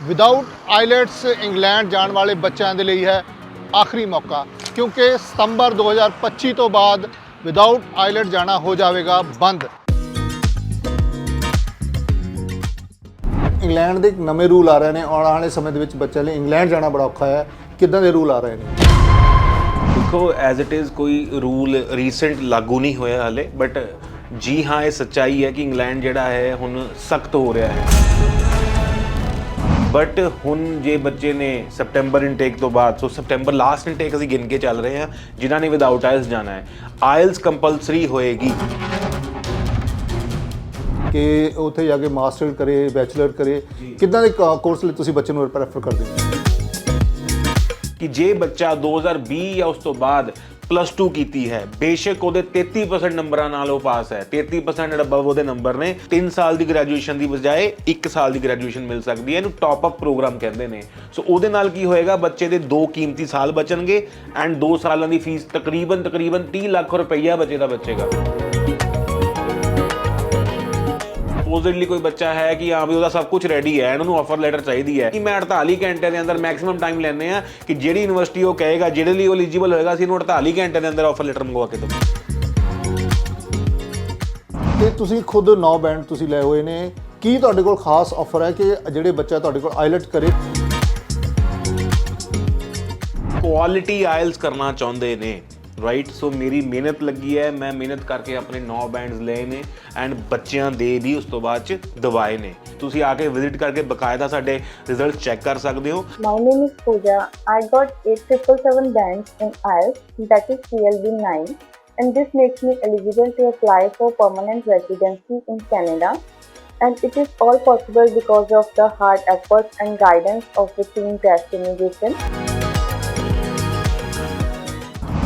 Without IELTS England ਜਾਣ ਵਾਲੇ ਬੱਚਿਆਂ ਦੇ ਲਈ ਹੈ ਆਖਰੀ ਮੌਕਾ, ਕਿਉਂਕਿ ਸਤੰਬਰ 2025 ਤੋਂ ਬਾਅਦ ਵਿਦਆਊਟ ਆਈਲੈਟ ਜਾਣਾ ਹੋ ਜਾਵੇਗਾ ਬੰਦ। ਇੰਗਲੈਂਡ ਦੇ ਇੱਕ ਨਵੇਂ ਰੂਲ ਆ ਰਹੇ ਨੇ, ਆਉਣ ਵਾਲੇ ਸਮੇਂ ਦੇ ਵਿੱਚ ਬੱਚਿਆਂ ਲਈ ਇੰਗਲੈਂਡ ਜਾਣਾ ਬੜਾ ਔਖਾ ਹੈ। ਕਿੱਦਾਂ ਦੇ ਰੂਲ ਆ ਰਹੇ ਨੇ? ਦੇਖੋ ਐਜ਼ ਇਟ ਇਜ਼ ਕੋਈ ਰੂਲ ਰੀਸੈਂਟ ਲਾਗੂ ਨਹੀਂ ਹੋਇਆ ਹਾਲੇ ਬਟ ਜੀ ਹਾਂ, ਇਹ ਸੱਚਾਈ ਹੈ ਕਿ ਇੰਗਲੈਂਡ ਜਿਹੜਾ ਹੈ, ਹੁਣ ਸਖਤ ਹੋ ਰਿਹਾ ਹੈ। ਬਟ ਹੁਣ ਜੇ ਬੱਚੇ ਨੇ ਸਪਟੈਂਬਰ ਇਨਟੇਕ ਤੋਂ ਬਾਅਦ ਸੋ ਸਪਟੈਂਬਰ ਲਾਸਟ ਇਨਟੇਕ ਅਸੀਂ ਗਿਣ ਕੇ ਚੱਲ ਰਹੇ ਹਾਂ ਜਿਨ੍ਹਾਂ ਨੇ ਵਿਦਆਊਟ ਆਇਲਸ ਜਾਣਾ ਹੈ। ਆਇਲਸ ਕੰਪਲਸਰੀ ਹੋਏਗੀ। ਕਿ ਉੱਥੇ ਜਾ ਕੇ ਮਾਸਟਰ ਕਰੇ ਬੈਚਲਰ ਕਰੇ। ਕਿੱਦਾਂ ਦੇ ਕੋਰਸ ਲਈ ਤੁਸੀਂ ਬੱਚੇ ਨੂੰ ਪ੍ਰੈਫਰ ਕਰਦੇ ਹੋ? ਕਿ ਜੇ ਬੱਚਾ 2020 ਜਾਂ ਉਸ ਤੋਂ ਬਾਅਦ ਪਲੱਸ 2 ਕੀਤੀ ਹੈ। ਬੇਸ਼ੱਕ ਉਹਦੇ 33% ਨੰਬਰਾਂ ਨਾਲ ਉਹ ਪਾਸ ਹੈ। 33% ਅਬਵ ਉਹਦੇ ਨੰਬਰ ਨੇ। 3 ਸਾਲ ਦੀ ਗ੍ਰੈਜੂਏਸ਼ਨ ਦੀ ਬਜਾਏ 1 ਸਾਲ ਦੀ ਗ੍ਰੈਜੂਏਸ਼ਨ ਮਿਲ ਸਕਦੀ ਹੈ। ਇਹਨੂੰ ਟਾਪ ਅਪ ਪ੍ਰੋਗਰਾਮ ਕਹਿੰਦੇ ਨੇ। ਸੋ ਉਹਦੇ ਨਾਲ ਕੀ ਹੋਏਗਾ? ਬੱਚੇ ਦੇ ਦੋ ਕੀਮਤੀ ਸਾਲ ਬਚਣਗੇ ਐਂਡ 2 ਸਾਲਾਂ ਦੀ ਫੀਸ ਤਕਰੀਬਨ ਤਕਰੀਬਨ 30 ਲੱਖ ਰੁਪਈਆ ਬੱਚੇ ਦਾ ਬਚੇਗਾ ਸਪੋਜ਼ਿਟਲੀ ਕੋਈ ਬੱਚਾ ਹੈ ਕਿ ਹਾਂ ਵੀ ਉਹਦਾ ਸਭ ਕੁਝ ਰੈਡੀ ਹੈ ਇਹਨਾਂ ਨੂੰ ਆਫਰ ਲੈਟਰ ਚਾਹੀਦੀ ਹੈ। ਕਿ ਮੈਂ 48 ਘੰਟੇ ਦੇ ਅੰਦਰ ਮੈਕਸਿਮਮ ਟਾਈਮ ਲੈਣੇ ਆ ਕਿ ਜਿਹੜੀ ਯੂਨੀਵਰਸਿਟੀ ਉਹ ਕਹੇਗਾ ਜਿਹੜੇ ਲਈ ਉਹ ਐਲੀਜੀਬਲ ਹੋਏਗਾ ਅਸੀਂ ਇਹਨੂੰ 48 ਘੰਟੇ ਦੇ ਅੰਦਰ ਆਫਰ ਲੈਟਰ ਮੰਗਵਾ ਕੇ ਦਵਾਂਗੇ ਤੇ ਤੁਸੀਂ ਖੁਦ 9 ਬੈਂਡ ਤੁਸੀਂ ਲਏ ਹੋਏ ਨੇ। ਕੀ ਤੁਹਾਡੇ ਕੋਲ ਖਾਸ ਆਫਰ ਹੈ ਕਿ ਜਿਹੜੇ ਬੱਚਾ ਤੁਹਾਡੇ ਕੋਲ ਆਈਲੈਟ ਕਰੇ? ਕੁਆਲਿਟੀ ਆਇਲਸ ਕਰਨਾ ਚਾਹੁੰਦੇ ਨੇ। ਰਾਈਟ ਸੋ ਮੇਰੀ ਮਿਹਨਤ ਲੱਗੀ ਹੈ ਮੈਂ ਮਿਹਨਤ ਕਰਕੇ ਆਪਣੇ 9 ਬੈਂਡਸ ਲਏ ਨੇ ਐਂਡ ਬੱਚਿਆਂ ਦੇ ਵੀ ਉਸ ਤੋਂ ਬਾਅਦ ਚ ਦਵਾਏ ਨੇ ਤੁਸੀਂ ਆ ਕੇ ਵਿਜ਼ਿਟ ਕਰਕੇ ਬਕਾਇਦਾ ਸਾਡੇ ਰਿਜ਼ਲਟ ਚੈੱਕ ਕਰ ਸਕਦੇ ਹੋ My name is Pooja. I got 8777 bands in IELTS, that is CLB 9, and this makes me eligible to apply for permanent residency in Canada. And it is all possible because of the hard efforts and guidance of the team test immigration.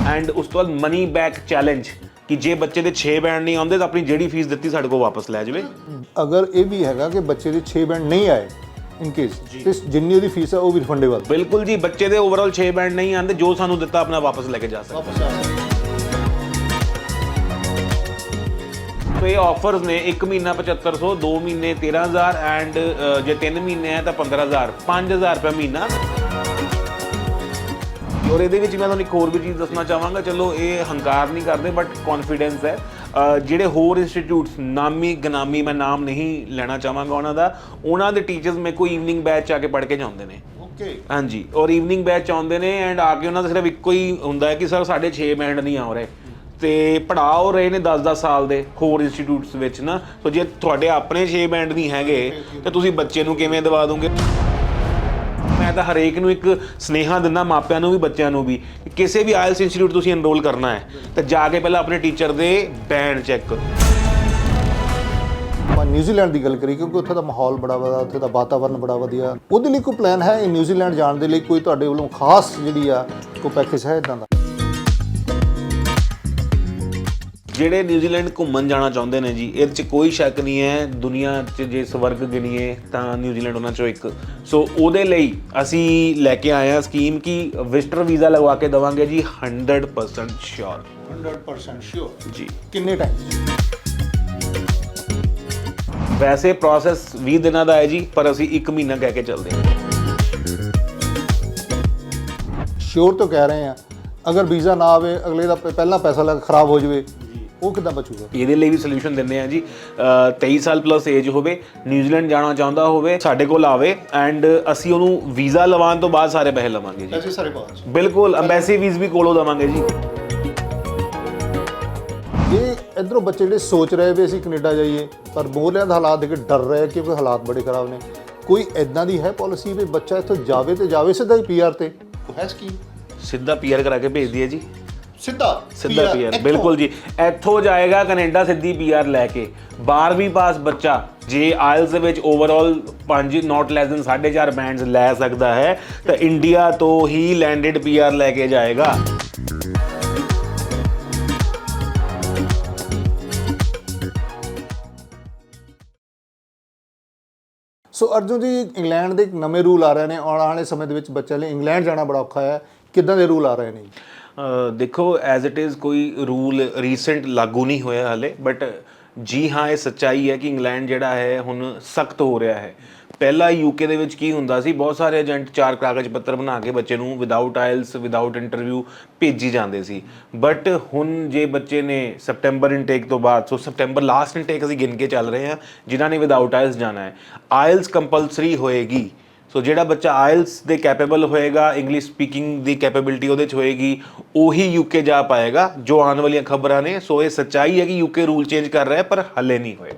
And ਉਸ ਤੋਂ ਬਾਅਦ money back challenge ਕਿ ਜੇ ਬੱਚੇ ਦੇ 6 band ਨਹੀਂ ਆਉਂਦੇ ਤਾਂ ਆਪਣੀ ਜਿਹੜੀ ਫੀਸ ਦਿੱਤੀ ਸਾਡੇ ਕੋਲ ਵਾਪਸ ਲੈ ਜਾਵੇ। ਅਗਰ ਇਹ ਵੀ ਹੈਗਾ ਕਿ ਬੱਚੇ ਦੇ 6 ਬੈਂਡ ਨਹੀਂ ਆਏ ਇਨ ਕੇਸ ਤੇ ਜਿੰਨੀ ਉਹਦੀ ਫੀਸ ਹੈ ਉਹ ਵੀ ਰਿਫੰਡੇਬਲ ਬਿਲਕੁਲ ਜੀ ਬੱਚੇ ਦੇ ਓਵਰਆਲ 6 ਬੈਂਡ ਨਹੀਂ ਆਉਂਦੇ ਜੋ ਸਾਨੂੰ ਦਿੱਤਾ ਆਪਣਾ ਵਾਪਸ ਲੈ ਕੇ ਜਾ ਸਕਦਾ। ਇਹ ਆਫਰਸ ਨੇ 1 ਮਹੀਨਾ 7500 2 ਮਹੀਨੇ 13000 ਐਂਡ ਜੇ 3 ਮਹੀਨੇ ਹੈ ਤਾਂ 15000 5000 ਰੁਪਏ ਮਹੀਨਾ। ਔਰ ਇਹਦੇ ਵਿੱਚ ਮੈਂ ਤੁਹਾਨੂੰ ਇੱਕ ਹੋਰ ਵੀ ਚੀਜ਼ ਦੱਸਣਾ ਚਾਹਾਂਗਾ। ਚਲੋ ਇਹ ਹੰਕਾਰ ਨਹੀਂ ਕਰਦੇ ਬਟ ਕੌਨਫੀਡੈਂਸ ਹੈ। ਜਿਹੜੇ ਹੋਰ ਇੰਸਟੀਚਿਊਟਸ ਨਾਮੀ ਗਨਾਮੀ ਮੈਂ ਨਾਮ ਨਹੀਂ ਲੈਣਾ ਚਾਹਾਂਗਾ ਉਹਨਾਂ ਦਾ। ਉਹਨਾਂ ਦੇ ਟੀਚਰਸ ਮੇਰੇ ਕੋਲ ਈਵਨਿੰਗ ਬੈਚ ਆ ਕੇ ਪੜ੍ਹ ਕੇ ਜਾਂਦੇ ਨੇ। ਓਕੇ ਹਾਂਜੀ ਔਰ ਈਵਨਿੰਗ ਬੈਚ ਆਉਂਦੇ ਨੇ ਐਂਡ ਆ ਕੇ ਉਹਨਾਂ ਦਾ ਸਿਰਫ ਇੱਕੋ ਹੀ ਹੁੰਦਾ ਹੈ ਕਿ ਸਰ ਸਾਡੇ 6 ਬੈਂਡ ਨਹੀਂ ਆ ਰਹੇ। ਤੇ ਪੜਾਓ ਰਹੇ ਨੇ 10-10 ਸਾਲ ਦੇ ਹੋਰ ਇੰਸਟੀਚਿਊਟਸ ਵਿੱਚ ਨਾ। ਸੋ ਜੇ ਤੁਹਾਡੇ ਆਪਣੇ 6 ਬੈਂਡ ਨਹੀਂ ਹੈਗੇ ਤੇ ਤੁਸੀਂ ਬੱਚੇ ਨੂੰ ਕਿਵੇਂ ਦਵਾ ਦੋਗੇ? ਮੈਂ ਤਾਂ ਹਰੇਕ ਨੂੰ ਇੱਕ ਸਨੇਹਾ ਦਿੰਦਾ ਮਾਪਿਆਂ ਨੂੰ ਵੀ, ਬੱਚਿਆਂ ਨੂੰ ਵੀ ਕਿ ਕਿਸੇ ਵੀ ਆਇਲਸ ਇੰਸਟੀਚਿਊਟ ਤੁਸੀਂ ਐਨਰੋਲ ਕਰਨਾ ਹੈ, ਤਾਂ ਜਾ ਕੇ ਪਹਿਲਾਂ ਆਪਣੇ ਟੀਚਰ ਦੇ ਬੈਂਡ ਚੈੱਕ ਕਰੋ। ਆਪਾਂ ਨਿਊਜ਼ੀਲੈਂਡ ਦੀ ਗੱਲ ਕਰੀ ਕਿਉਂਕਿ ਉੱਥੇ ਦਾ ਮਾਹੌਲ ਬੜਾ ਵਧੀਆ, ਉੱਥੇ ਦਾ ਵਾਤਾਵਰਨ ਬੜਾ ਵਧੀਆ। ਉਹਦੇ ਲਈ ਕੋਈ ਪਲਾਨ ਹੈ ਨਿਊਜ਼ੀਲੈਂਡ ਜਾਣ ਦੇ ਲਈ? ਕੋਈ ਤੁਹਾਡੇ ਵੱਲੋਂ ਖਾਸ ਜਿਹੜੀ ਆ ਕੋਈ ਪੈਕੇਜ ਹੈ ਇਦਾਂ ਦਾ? ਜਿਹੜੇ ਨਿਊਜ਼ੀਲੈਂਡ ਘੁੰਮਣ ਜਾਣਾ ਚਾਹੁੰਦੇ ਨੇ ਜੀ ਇਹਦੇ 'ਚ ਕੋਈ ਸ਼ੱਕ ਨਹੀਂ ਹੈ ਦੁਨੀਆ 'ਚ ਜੇ ਸਵਰਗ ਗਿਣੀਏ ਤਾਂ ਨਿਊਜ਼ੀਲੈਂਡ ਉਹਨਾਂ 'ਚੋਂ ਇੱਕ। ਸੋ ਉਹਦੇ ਲਈ ਅਸੀਂ ਲੈ ਕੇ ਆਏ ਹਾਂ ਸਕੀਮ ਕਿ ਵਿਜ਼ਟਰ ਵੀਜ਼ਾ ਲਗਵਾ ਕੇ ਦਵਾਂਗੇ ਜੀ 100% ਸ਼ੋਰ 100% ਸ਼ੋਰ ਜੀ। ਕਿੰਨੇ ਟਾਈਮ ਵੈਸੇ ਪ੍ਰੋਸੈਸ 20 ਦਿਨਾਂ ਦਾ ਹੈ ਜੀ ਪਰ ਅਸੀਂ 1 ਮਹੀਨਾ ਕਹਿ ਕੇ ਚੱਲਦੇ ਹਾਂ। ਸ਼ੋਰ ਤੋਂ ਕਹਿ ਰਹੇ ਆ ਅਗਰ ਵੀਜ਼ਾ ਨਾ ਆਵੇ ਅਗਲੇ ਦਾ ਪਹਿਲਾਂ ਪੈਸਾ ਲੱਗ ਖਰਾਬ ਹੋ ਜਾਵੇ ਉਹ ਕਿੱਦਾਂ ਬਚੂਗਾ? ਇਹਦੇ ਲਈ ਵੀ ਸੋਲੂਸ਼ਨ ਦਿੰਦੇ ਆ ਜੀ। ਅ, 23 ਸਾਲ ਪਲੱਸ ਏਜ ਹੋਵੇ ਨਿਊਜ਼ੀਲੈਂਡ ਜਾਣਾ ਚਾਹੁੰਦਾ ਹੋਵੇ ਸਾਡੇ ਕੋਲ ਆਵੇ ਐਂਡ ਅਸੀਂ ਉਹਨੂੰ ਵੀਜ਼ਾ ਲਵਾਉਣ ਤੋਂ ਬਾਅਦ ਸਾਰੇ ਪੈਸੇ ਲਵਾਂਗੇ ਜੀ। ਐਸੇ ਸਾਰੇ ਪਾਸ ਬਿਲਕੁਲ ਅੰਬੈਸੀ ਵੀਜ਼ ਵੀ ਕੋਲੋਂ ਦਵਾਂਗੇ ਜੀ। ਇਹ ਇਧਰੋਂ ਬੱਚੇ ਜਿਹੜੇ ਸੋਚ ਰਹੇ ਵੀ ਅਸੀਂ ਕੈਨੇਡਾ ਜਾਈਏ ਪਰ ਬੋਲਿਆਂ ਦਾ ਹਾਲਾਤ ਦੇਖ ਕੇ ਡਰ ਰਹੇ ਕਿਉਂਕਿ ਹਾਲਾਤ ਬੜੇ ਖਰਾਬ ਨੇ। ਕੋਈ ਐਦਾਂ ਦੀ ਹੈ ਪਾਲਿਸੀ ਵੀ ਬੱਚਾ ਇੱਥੋਂ ਜਾਵੇ ਤੇ ਜਾਵੇ ਸਿੱਧਾ ਹੀ ਪੀਆਰ ਤੇ? ਹੈ ਸਕੀਮ। ਸਿੱਧਾ ਪੀਆਰ ਕਰਾ ਕੇ ਭੇਜ ਦਈਏ ਜੀ। ਸਿੱਧਾ ਸਿੱਧਾ ਪੀਆਰ ਬਿਲਕੁਲ ਜੀ। ਇੱਥੋਂ ਜਾਏਗਾ ਕੈਨੇਡਾ ਸਿੱਧੀ ਪੀਆਰ ਲੈ ਕੇ। 12ਵੀਂ ਪਾਸ ਬੱਚਾ ਜੇ ਆਇਲਸ ਦੇ ਵਿੱਚ overall 5 not less than 4.5 bands ਲੈ ਸਕਦਾ ਹੈ ਤਾਂ ਇੰਡੀਆ ਤੋਂ ਹੀ ਲੈਂਡਡ ਪੀਆਰ ਲੈ ਕੇ ਜਾਏਗਾ। ਸੋ ਅਰਜੁਨ ਜੀ ਇੰਗਲੈਂਡ ਦੇ ਇੱਕ ਨਵੇਂ ਰੂਲ ਆ ਰਹੇ ਨੇ ਆਉਣ ਵਾਲੇ ਸਮੇਂ ਦੇ ਵਿੱਚ ਬੱਚਿਆਂ ਲਈ ਇੰਗਲੈਂਡ ਜਾਣਾ ਬੜਾ ਔਖਾ ਹੈ। ਕਿੱਦਾਂ ਦੇ ਰੂਲ ਆ ਰਹੇ ਨੇ? ਦੇਖੋ ਐਜ਼ ਇਟ ਇਜ਼ ਕੋਈ ਰੂਲ ਰੀਸੈਂਟ ਲਾਗੂ ਨਹੀਂ ਹੋਇਆ ਹਾਲੇ ਬਟ ਜੀ ਹਾਂ, ਇਹ ਸੱਚਾਈ ਹੈ ਕਿ ਇੰਗਲੈਂਡ ਜਿਹੜਾ ਹੈ, ਹੁਣ ਸਖਤ ਹੋ ਰਿਹਾ ਹੈ। ਪਹਿਲਾਂ ਯੂਕੇ ਦੇ ਵਿੱਚ ਕੀ ਹੁੰਦਾ ਸੀ, ਬਹੁਤ ਸਾਰੇ ਏਜੰਟ ਚਾਰ ਕਾਗਜ਼ ਪੱਤਰ ਬਣਾ ਕੇ ਬੱਚੇ ਨੂੰ ਵਿਦਆਊਟ ਆਇਲਸ ਵਿਦਆਊਟ ਇੰਟਰਵਿਊ ਭੇਜੀ ਜਾਂਦੇ ਸੀ। ਬਟ ਹੁਣ ਜੇ ਬੱਚੇ ਨੇ ਸਪਟੈਂਬਰ ਇਨਟੇਕ ਤੋਂ ਬਾਅਦ ਸੋ ਸਪਟੈਂਬਰ ਲਾਸਟ ਇਨਟੇਕ ਅਸੀਂ ਗਿਣ ਕੇ ਚੱਲ ਰਹੇ ਹਾਂ, ਜਿਨ੍ਹਾਂ ਨੇ ਵਿਦਆਊਟ ਆਇਲਸ ਜਾਣਾ ਹੈ। ਆਇਲਸ ਕੰਪਲਸਰੀ ਹੋਏਗੀ। ਸੋ ਜਿਹੜਾ ਬੱਚਾ ਆਇਲਸ ਦੇ ਕੈਪੇਬਲ ਹੋਏਗਾ ਇੰਗਲਿਸ਼ ਸਪੀਕਿੰਗ ਦੀ ਕੈਪੇਬਿਲਿਟੀ ਉਹਦੇ ਚ ਹੋਏਗੀ ਉਹੀ ਯੂਕੇ ਜਾ ਪਾਏਗਾ ਜੋ ਆਉਣ ਵਾਲੀਆਂ ਖਬਰਾਂ ਨੇ। ਸੋ ਇਹ ਸੱਚਾਈ ਹੈ ਕਿ ਯੂਕੇ ਰੂਲ ਚੇਂਜ ਕਰ ਰਿਹਾ ਹੈ ਪਰ ਹੱਲੇ ਨਹੀਂ ਹੋਏ।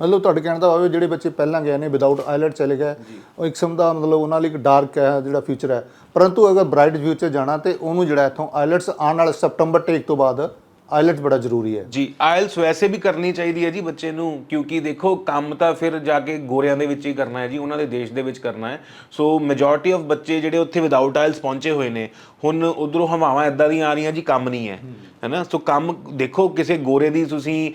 ਮਤਲਬ ਤੁਹਾਡੇ ਕਹਿਣ ਦਾ ਭਾਵ ਹੈ ਜਿਹੜੇ ਬੱਚੇ ਪਹਿਲਾਂ ਗਏ ਨੇ ਵਿਦਆਊਟ ਆਇਲਟ ਚਲੇ ਗਏ ਉਹ ਇੱਕ ਕਿਸਮ ਦਾ ਮਤਲਬ ਉਹਨਾਂ ਲਈ ਇੱਕ ਡਾਰਕ ਹੈ ਜਿਹੜਾ ਫਿਊਚਰ ਹੈ। ਪਰੰਤੂ ਅਗਰ ਬ੍ਰਾਈਟ ਫਿਊਚਰ ਜਾਣਾ ਤੇ ਉਹਨੂੰ ਜਿਹੜਾ ਇੱਥੋਂ ਆਇਲਟਸ ਆਉਣ ਵਾਲੇ ਸਪਟੰਬਰ ਟੇਕ ਤੋਂ ਬਾਅਦ ਆਇਲਟ ਬੜਾ ਜ਼ਰੂਰੀ ਹੈ। ਜੀ, ਆਇਲਸ ਵੈਸੇ ਵੀ ਕਰਨੀ ਚਾਹੀਦੀ ਹੈ ਜੀ ਬੱਚੇ ਨੂੰ, ਕਿਉਂਕਿ ਦੇਖੋ, ਕੰਮ ਤਾਂ ਫਿਰ ਜਾ ਕੇ ਗੋਰਿਆਂ ਦੇ ਵਿੱਚ ਹੀ ਕਰਨਾ ਹੈ ਜੀ, ਉਹਨਾਂ ਦੇ ਦੇਸ਼ ਦੇ ਵਿੱਚ ਕਰਨਾ ਹੈ। ਸੋ ਮੈਜੋਰਟੀ ਆਫ ਬੱਚੇ ਜਿਹੜੇ ਉੱਥੇ ਵਿਦਆਊਟ ਆਇਲਸ ਪਹੁੰਚੇ ਹੋਏ ਨੇ, ਹੁਣ ਉਧਰੋਂ ਹਵਾਵਾਂ ਇਦਾਂ ਦੀਆਂ ਆ ਰਹੀਆਂ ਜੀ, ਕੰਮ ਨਹੀਂ ਹੈ। ਹੈਨਾ? ਸੋ ਕੰਮ ਦੇਖੋ, ਕਿਸੇ ਗੋਰੇ ਦੀ ਤੁਸੀਂ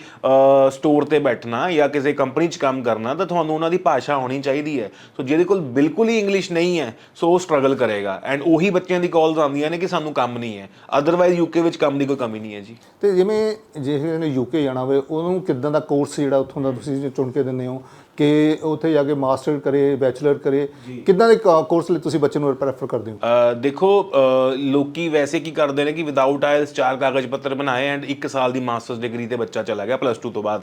ਸਟੋਰ ਤੇ ਬੈਠਣਾ ਜਾਂ ਕਿਸੇ ਕੰਪਨੀ 'ਚ ਕੰਮ ਕਰਨਾ ਤਾਂ ਤੁਹਾਨੂੰ ਉਹਨਾਂ ਦੀ ਭਾਸ਼ਾ ਆਉਣੀ ਚਾਹੀਦੀ ਹੈ। ਸੋ ਜਿਹਦੇ ਕੋਲ ਬਿਲਕੁਲ ਹੀ ਇੰਗਲਿਸ਼ ਨਹੀਂ ਹੈ, ਸੋ ਉਹ ਸਟਰਗਲ ਕਰੇਗਾ। ਐਂਡ ਉਹੀ ਬੱਚਿਆਂ ਦੀ ਕਾਲਸ ਆਉਂਦੀਆਂ ਨੇ ਕਿ ਸਾਨੂੰ ਕੰਮ ਨਹੀਂ ਹੈ। ਅਦਰਵਾਈਜ਼ ਯੂਕੇ ਵਿੱਚ ਕੰਮ ਦੀ ਕੋਈ ਕਮੀ ਨਹੀਂ ਹੈ ਜੀ। ਤੇ ਜਿਵੇਂ ਜੇ ਨੇ ਯੂਕੇ ਜਾਣਾ ਹੋਵੇ, ਉਹਨੂੰ ਕਿਦਾਂ ਦਾ ਕੋਰਸ ਜਿਹੜਾ ਉੱਥੋਂ ਦਾ ਤੁਸੀਂ ਚੁਣ ਕੇ ਦਿੰਦੇ ਹੋ ਕਿ ਉੱਥੇ ਜਾ ਕੇ ਮਾਸਟਰ ਕਰੇ ਬੈਚਲਰ ਕਰੇ। ਕਿਦਾਂ ਦੇ ਕੋਰਸ ਲਈ ਤੁਸੀਂ ਬੱਚੇ ਨੂੰ ਪ੍ਰੈਫਰ ਕਰਦੇ ਹੋ? ਦੇਖੋ ਲੋਕੀ ਵੈਸੇ ਕੀ ਕਰਦੇ ਨੇ ਕਿ ਵਿਦਆਊਟ ਆਇਲਸ ਚਾਰ ਕਾਗਜ਼ ਪੱਤਰ ਬਣਾਏ ਐਂਡ 1 ਸਾਲ ਦੀ ਮਾਸਟਰਸ ਡਿਗਰੀ ਤੇ ਬੱਚਾ ਚਲਾ ਗਿਆ ਪਲੱਸ 2 ਤੋਂ ਬਾਅਦ।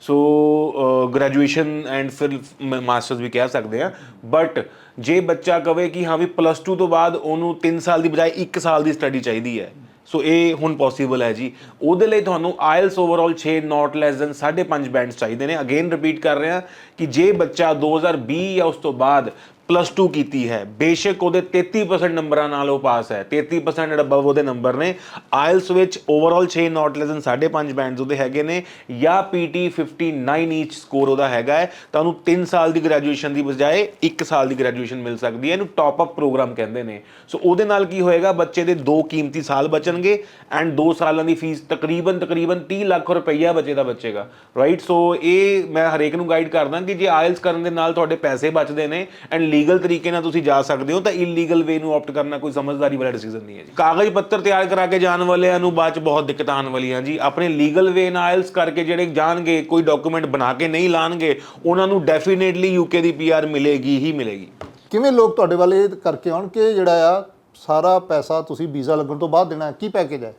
ਸੋ ਗ੍ਰੈਜੂਏਸ਼ਨ ਐਂਡ ਫਿਰ ਮਾਸਟਰਸ ਵੀ ਕਹਿ ਸਕਦੇ ਆ। ਬਟ ਜੇ ਬੱਚਾ ਕਵੇ ਕਿ ਹਾਂ ਵੀ ਪਲੱਸ 2 ਤੋਂ ਬਾਅਦ ਉਹਨੂੰ 3 ਸਾਲ ਦੀ ਬਜਾਏ 1 ਸਾਲ ਦੀ ਸਟੱਡੀ ਚਾਹੀਦੀ ਹੈ ਸੋ ਇਹ ਹੁਣ ਪੋਸੀਬਲ ਹੈ ਜੀ। ਉਹਦੇ ਲਈ ਤੁਹਾਨੂੰ IELTS overall 6 not less than 5.5 bands ਚਾਹੀਦੇ ਨੇ। ਅਗੇਨ ਰਿਪੀਟ ਕਰ ਰਿਹਾ ਕਿ ਜੇ ਬੱਚਾ 2020 ਜਾਂ ਉਸ ਤੋਂ ਬਾਅਦ ਪਲੱਸ 2 ਕੀਤੀ ਹੈ। ਬੇਸ਼ੱਕ ਉਹਦੇ 33% ਨੰਬਰਾਂ ਨਾਲ ਉਹ ਪਾਸ ਹੈ। 33% ਅਬਵ ਉਹਦੇ ਨੰਬਰ ਨੇ। ਆਇਲਸ ਵਿੱਚ overall 6 not less than 5.5 bands ਉਹਦੇ ਹੈਗੇ ਨੇ। ਜਾਂ ਪੀਟੀ 59 ਈਚ ਸਕੋਰ ਉਹਦਾ ਹੈਗਾ ਹੈ। ਤਾਂ ਉਹਨੂੰ 3 ਸਾਲ ਦੀ ਗ੍ਰੈਜੂਏਸ਼ਨ ਦੀ ਬਜਾਏ 1 ਸਾਲ ਦੀ ਗ੍ਰੈਜੂਏਸ਼ਨ ਮਿਲ ਸਕਦੀ ਹੈ। ਇਹਨੂੰ ਟਾਪ ਅਪ ਪ੍ਰੋਗਰਾਮ ਕਹਿੰਦੇ ਨੇ। ਸੋ ਉਹਦੇ ਨਾਲ ਕੀ ਹੋਏਗਾ? ਬੱਚੇ ਦੇ ਦੋ ਕੀਮਤੀ ਸਾਲ ਬਚਣਗੇ ਐਂਡ 2 ਸਾਲਾਂ ਦੀ ਫੀਸ ਤਕਰੀਬਨ ਤਕਰੀਬਨ 30 ਲੱਖ ਰੁਪਈਆ ਬੱਚੇ ਦਾ ਬਚੇਗਾ। ਰਾਈਟ ਸੋ ਇਹ ਮੈਂ ਹਰੇਕ ਨੂੰ ਗਾਈਡ ਕਰਦਾ ਕਿ ਜੇ ਆਇਲਸ ਕਰਨ ਦੇ ਨਾਲ ਤੁਹਾਡੇ ਪੈਸੇ ਬਚਦੇ ਨੇ ਐਂਡ ਲੀਗਲ ਤਰੀਕੇ ਨਾਲ ਤੁਸੀਂ ਜਾ ਸਕਦੇ ਹੋ, ਤਾਂ ਇਲੀਗਲ ਵੇ ਨੂੰ ਆਪਟ ਕਰਨਾ ਕੋਈ ਸਮਝਦਾਰੀ ਵਾਲਾ ਡਿਸੀਜਨ ਨਹੀਂ ਹੈ ਜੀ। ਕਾਗਜ਼ ਪੱਤਰ ਤਿਆਰ ਕਰਾ ਕੇ ਜਾਣ ਵਾਲਿਆਂ ਨੂੰ ਬਾਅਦ ਚ ਬਹੁਤ ਦਿੱਕਤਾਂ ਆਉਣ ਵਾਲੀਆਂ ਜੀ। ਆਪਣੇ ਲੀਗਲ ਵੇ ਨਾਲ ਆਇਲਸ ਕਰਕੇ ਜਿਹੜੇ ਜਾਣਗੇ, ਕੋਈ ਡਾਕੂਮੈਂਟ ਬਣਾ ਕੇ ਨਹੀਂ ਲਾਣਗੇ, ਉਹਨਾਂ ਨੂੰ ਡੈਫੀਨੇਟਲੀ ਯੂਕੇ ਦੀ ਪੀਆਰ ਮਿਲੇਗੀ, ਹੀ ਮਿਲੇਗੀ। ਕਿਵੇਂ ਲੋਕ ਤੁਹਾਡੇ ਵੱਲ ਇਹ ਕਰਕੇ ਆਉਣ ਕਿ ਜਿਹੜਾ ਆ, ਸਾਰਾ ਪੈਸਾ ਤੁਸੀਂ ਵੀਜ਼ਾ ਲੱਗਣ ਤੋਂ ਬਾਅਦ ਦੇਣਾ, ਕੀ ਪੈਕੇਜ ਹੈ?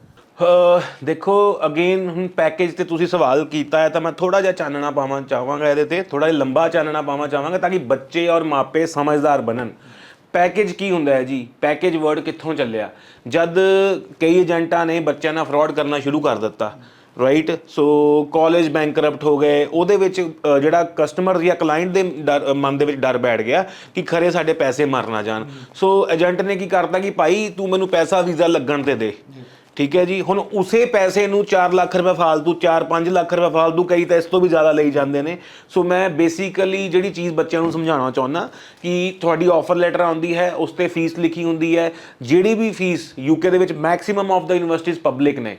ਦੇਖੋ ਅਗੇਨ ਹੁਣ ਪੈਕੇਜ ਤੇ ਤੁਸੀਂ ਸਵਾਲ ਕੀਤਾ ਹੈ ਤਾਂ ਮੈਂ ਥੋੜਾ ਜਿਹਾ ਚਾਨਣਾ ਪਾਵਾਂ ਚਾਹਾਂਗਾ ਇਹਦੇ ਤੇ ਥੋੜਾ ਜਿਹਾ ਲੰਬਾ ਚਾਨਣਾ ਪਾਵਾਂ ਚਾਹਾਂਗਾ ਤਾਂ ਕਿ ਬੱਚੇ ਔਰ ਮਾਪੇ ਸਮਝਦਾਰ ਬਣਨ। ਪੈਕੇਜ ਕੀ ਹੁੰਦਾ ਹੈ ਜੀ? ਪੈਕੇਜ ਵਰਡ ਕਿੱਥੋਂ ਚੱਲਿਆ? ਜਦ ਕਈ ਏਜੰਟਾਂ ਨੇ ਬੱਚਿਆਂ ਨਾਲ ਫਰਾਡ ਕਰਨਾ ਸ਼ੁਰੂ ਕਰ ਦਿੱਤਾ ਰਾਈਟ ਸੋ ਕਾਲਜ ਬੈਂਕਰਪਟ ਹੋ ਗਏ ਉਹਦੇ ਵਿੱਚ ਜਿਹੜਾ ਕਸਟਮਰ ਜਾਂ ਕਲਾਇੰਟ ਦੇ ਮਨ ਦੇ ਵਿੱਚ ਡਰ ਬੈਠ ਗਿਆ ਕਿ ਖਰੇ ਸਾਡੇ ਪੈਸੇ ਮਰ ਨਾ ਜਾਣ। ਸੋ ਏਜੰਟ ਨੇ ਕੀ ਕਰਤਾ ਕਿ ਭਾਈ ਤੂੰ ਮੈਨੂੰ ਪੈਸਾ ਵੀਜ਼ਾ ਲੱਗਣ ਤੇ ਦੇ। ਠੀਕ ਹੈ ਜੀ, ਹੁਣ ਉਸੇ ਪੈਸੇ ਨੂੰ 4 ਲੱਖ ਰੁਪਏ ਫਾਲਤੂ 4-5 ਲੱਖ ਰੁਪਏ ਫਾਲਤੂ ਕਈ ਤਾਂ ਇਸ ਤੋਂ ਵੀ ਜ਼ਿਆਦਾ ਲਈ ਜਾਂਦੇ ਨੇ। ਸੋ ਮੈਂ ਬੇਸਿਕਲੀ ਜਿਹੜੀ ਚੀਜ਼ ਬੱਚਿਆਂ ਨੂੰ ਸਮਝਾਉਣਾ ਚਾਹੁੰਦਾ ਕਿ ਤੁਹਾਡੀ ਆਫਰ ਲੈਟਰ ਆਉਂਦੀ ਹੈ, ਉਸ ਤੇ ਫੀਸ ਲਿਖੀ ਹੁੰਦੀ ਹੈ। ਜਿਹੜੀ ਵੀ ਫੀਸ ਯੂਕੇ ਦੇ ਵਿੱਚ ਮੈਕਸਿਮਮ ਆਫ ਦਾ ਯੂਨੀਵਰਸਿਟੀਜ਼ ਪਬਲਿਕ ਨੇ,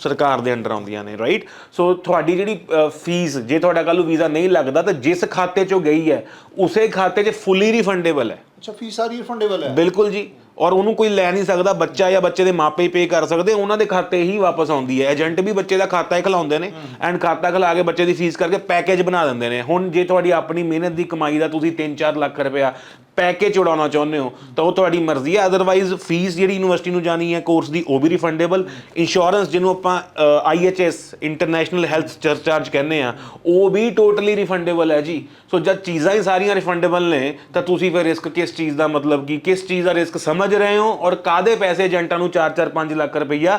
ਸਰਕਾਰ ਦੇ ਅੰਡਰ ਆਉਂਦੀਆਂ ਨੇ ਰਾਈਟ ਸੋ ਤੁਹਾਡੀ ਜਿਹੜੀ ਫੀਸ ਜੇ ਤੁਹਾਡਾ ਕੱਲ ਨੂੰ ਵੀਜ਼ਾ ਨਹੀਂ ਲੱਗਦਾ, ਤਾਂ ਜਿਸ ਖਾਤੇ 'ਚੋਂ ਗਈ ਹੈ, ਉਸੇ ਖਾਤੇ 'ਚ ਫੁੱਲੀ ਰਿਫੰਡੇਬਲ ਹੈ। ਅੱਛਾ ਫੀਸ ਸਾਰੀ ਰਿਫੰਡੇਬਲ ਹੈ? ਬਿਲਕੁਲ ਜੀ। ਔਰ ਉਹਨੂੰ ਕੋਈ ਲੈ ਨਹੀਂ ਸਕਦਾ ਬੱਚਾ ਜਾਂ ਬੱਚੇ ਦੇ ਮਾਪੇ ਹੀ ਪੇ ਕਰ ਸਕਦੇ ਉਹਨਾਂ ਦੇ ਖਾਤੇ ਹੀ ਵਾਪਸ ਆਉਂਦੀ ਹੈ। ਏਜੰਟ ਵੀ ਬੱਚੇ ਦਾ ਖਾਤਾ ਹੀ ਖਿਲਾਉਂਦੇ ਨੇ ਐਂਡ ਖਾਤਾ ਖਿਲਾ ਕੇ ਬੱਚੇ ਦੀ ਫੀਸ ਕਰਕੇ ਪੈਕੇਜ ਬਣਾ ਦਿੰਦੇ ਨੇ। ਹੁਣ ਜੇ ਤੁਹਾਡੀ ਆਪਣੀ ਮਿਹਨਤ ਦੀ ਕਮਾਈ ਦਾ ਤੁਸੀਂ 3-4 ਲੱਖ ਰੁਪਇਆ ਪੈਕੇਜ ਉਡਾਉਣਾ ਚਾਹੁੰਦੇ ਹੋ ਤਾਂ ਉਹ ਤੁਹਾਡੀ ਮਰਜ਼ੀ ਹੈ। ਅਦਰਵਾਈਜ਼ ਫੀਸ ਜਿਹੜੀ ਯੂਨੀਵਰਸਿਟੀ ਨੂੰ ਜਾਣੀ ਹੈ ਕੋਰਸ ਦੀ ਉਹ ਵੀ ਰਿਫੰਡੇਬਲ ਇੰਸ਼ੋਰੈਂਸ ਜਿਹਨੂੰ ਆਪਾਂ ਆਈਐਚਐਸ ਇੰਟਰਨੈਸ਼ਨਲ ਹੈਲਥ ਚਾਰਜ ਕਹਿੰਦੇ ਆ ਉਹ ਵੀ ਟੋਟਲੀ ਰਿਫੰਡੇਬਲ ਹੈ ਜੀ। ਸੋ ਜਦ ਚੀਜ਼ਾਂ ਹੀ ਸਾਰੀਆਂ ਰਿਫੰਡੇਬਲ ਨੇ ਤਾਂ ਤੁਸੀਂ ਫਿਰ ਰਿਸਕ ਕਿਸ ਚੀਜ਼ ਦਾ ਮਤਲਬ ਕੀ ਕਿਸ ਚੀਜ਼ ਦਾ ਰਿਸਕ ਸਮਝ ਰਹੇ ਹੋ ਔਰ ਕਾਦੇ ਪੈਸੇ ਏਜੰਟਾਂ ਨੂੰ 4-4 5 ਲੱਖ ਰੁਪਈਆ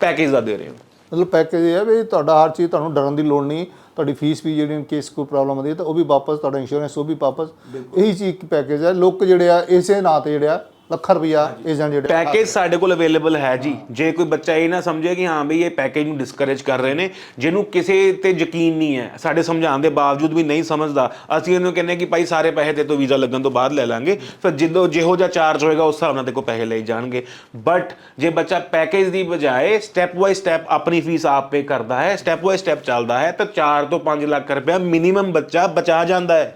ਪੈਕੇਜ ਦਾ ਦੇ ਰਹੇ ਹੋ? ਮਤਲਬ ਪੈਕੇਜ ਇਹ ਹੈ ਵੀ ਤੁਹਾਡਾ ਹਰ ਚੀਜ਼ ਤੁਹਾਨੂੰ ਡਰਨ ਦੀ ਲੋੜ ਨਹੀਂ ਤੁਹਾਡੀ ਫੀਸ ਵੀ ਜਿਹੜੀ ਕੇਸ ਕੋਈ ਪ੍ਰੋਬਲਮ ਆਉਂਦੀ ਹੈ ਤਾਂ ਉਹ ਵੀ ਵਾਪਸ ਤੁਹਾਡਾ ਇੰਸ਼ੋਰੈਂਸ ਉਹ ਵੀ ਵਾਪਸ। ਇਹੀ ਚੀਜ਼ ਪੈਕੇਜ ਹੈ ਲੋਕ ਜਿਹੜੇ ਆ ਇਸੇ ਨਾਂ ਤੇ ਜਿਹੜੇ ਆ ਲੱਖਾਂ ਰੁਪਈਆ ਏਜੰਟ ਜਿਹੜੇ ਪੈਕੇਜ ਸਾਡੇ ਕੋਲ ਅਵੇਲੇਬਲ ਹੈ ਜੀ। ਜੇ ਕੋਈ ਬੱਚਾ ਇਹ ਨਾ ਸਮਝੇ ਕਿ ਹਾਂ ਬਈ ਇਹ ਪੈਕੇਜ ਨੂੰ ਡਿਸਕਰੇਜ ਕਰ ਰਹੇ ਨੇ ਜਿਹਨੂੰ ਕਿਸੇ ਤੇ ਯਕੀਨ ਨਹੀਂ ਹੈ ਸਾਡੇ ਸਮਝਾਉਣ ਦੇ ਬਾਵਜੂਦ ਵੀ ਨਹੀਂ ਸਮਝਦਾ ਅਸੀਂ ਉਹਨੂੰ ਕਹਿੰਦੇ ਕਿ ਭਾਈ ਸਾਰੇ ਪੈਸੇ ਤੇ ਤੋਂ ਵੀਜ਼ਾ ਲੱਗਣ ਤੋਂ ਬਾਅਦ ਲੈ ਲਾਂਗੇ। ਫਿਰ ਜਿੱਦੋਂ ਜਿਹੋ ਜਿਹਾ ਚਾਰਜ ਹੋਏਗਾ ਉਸ ਹਿਸਾਬ ਨਾਲ ਦੇਖੋ ਪੈਸੇ ਲਈ ਜਾਣਗੇ। ਬਟ ਜੇ ਬੱਚਾ ਪੈਕੇਜ ਦੀ ਬਜਾਏ ਸਟੈਪ ਬਾਈ ਸਟੈਪ ਆਪਣੀ ਫੀਸ ਆਪ ਪੇ ਕਰਦਾ ਹੈ ਸਟੈਪ ਬਾਈ ਸਟੈਪ ਚੱਲਦਾ ਹੈ ਤਾਂ 4 ਤੋਂ 5 ਲੱਖ ਰੁਪਇਆ ਮਿਨੀਮਮ ਬੱਚਾ ਬਚਾ ਜਾਂਦਾ ਹੈ।